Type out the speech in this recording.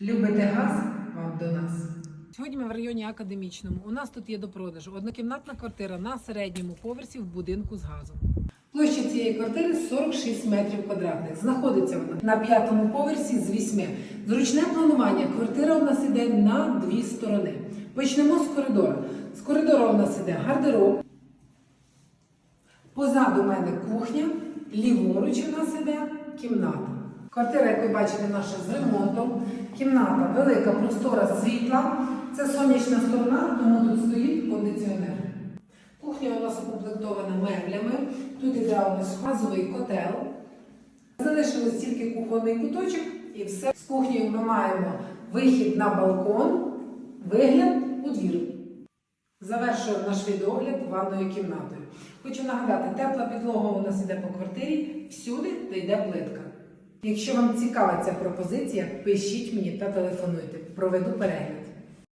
Любите газ? Вам до нас. Сьогодні ми в районі академічному. У нас тут є до продажу однокімнатна квартира на середньому поверсі в будинку з газом. Площа цієї квартири 46 метрів квадратних. Знаходиться вона на п'ятому поверсі з вісьми. Зручне планування. Квартира у нас іде на дві сторони. Почнемо з коридора. З коридора у нас іде гардероб. Позаду мене кухня, ліворуч у нас іде кімната. Квартира, як ви бачите, наша з ремонтом. Кімната велика, простора, світла. Це сонячна сторона, тому тут стоїть кондиціонер. Кухня у нас укомплектована меблями. Тут іде у нас газовий котел. Залишилось тільки кухонний куточок і все. З кухнею ми маємо вихід на балкон, вигляд у двір. Завершуємо наш відеогляд ванною кімнатою. Хочу нагадати, тепла підлога у нас іде по квартирі, всюди, де йде плитка. Якщо вам цікава ця пропозиція, пишіть мені та телефонуйте. Проведу перегляд.